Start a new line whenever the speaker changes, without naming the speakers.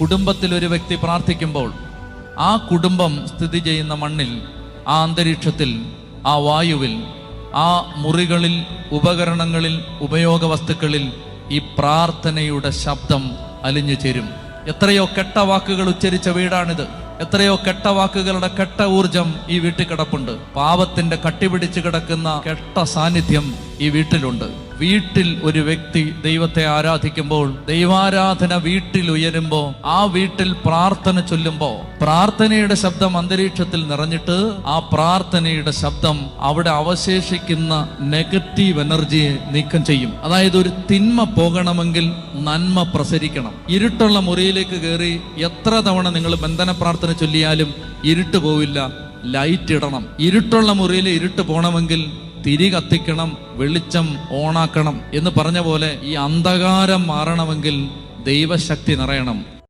കുടുംബത്തിൽ ഒരു വ്യക്തി പ്രാർത്ഥിക്കുമ്പോൾ ആ കുടുംബം സ്ഥിതി ചെയ്യുന്ന മണ്ണിൽ ആ അന്തരീക്ഷത്തിൽ ആ വായുവിൽ ആ മുറികളിൽ ഉപകരണങ്ങളിൽ ഉപയോഗ വസ്തുക്കളിൽ ഈ പ്രാർത്ഥനയുടെ ശബ്ദം അലിഞ്ഞു ചേരും. എത്രയോ കെട്ട വാക്കുകൾ ഉച്ചരിച്ച വീടാണിത്. എത്രയോ കെട്ട വാക്കുകളുടെ കെട്ട ഊർജം ഈ വീട്ടിൽ കിടപ്പുണ്ട്. പാപത്തിന്റെ കട്ടിപിടിച്ച് കിടക്കുന്ന കെട്ട സാന്നിധ്യം ഈ വീട്ടിലുണ്ട്. വീട്ടിൽ ഒരു വ്യക്തി ദൈവത്തെ ആരാധിക്കുമ്പോൾ ദൈവാരാധന വീട്ടിൽ ഉയരുമ്പോൾ ആ വീട്ടിൽ പ്രാർത്ഥന ചൊല്ലുമ്പോൾ പ്രാർത്ഥനയുടെ ശബ്ദം അന്തരീക്ഷത്തിൽ നിറഞ്ഞിട്ട് ആ പ്രാർത്ഥനയുടെ ശബ്ദം അവിടെ അവശേഷിക്കുന്ന നെഗറ്റീവ് എനർജിയെ നീക്കം ചെയ്യും. അതായത് ഒരു തിന്മ പോകണമെങ്കിൽ നന്മ പ്രസരിക്കണം. ഇരുട്ടുള്ള മുറിയിലേക്ക് കയറി എത്ര തവണ നിങ്ങൾ ബന്ധന പ്രാർത്ഥന ചൊല്ലിയാലും ഇരുട്ട് പോവില്ല ലൈറ്റ് ഇടണം. ഇരുട്ടുള്ള മുറിയിൽ ഇരുട്ട് പോകണമെങ്കിൽ തിരി കത്തിക്കണം വെളിച്ചം ഓണാക്കണം എന്ന് പറഞ്ഞ പോലെ ഈ അന്ധകാരം മാറണമെങ്കിൽ ദൈവശക്തി നിറയണം.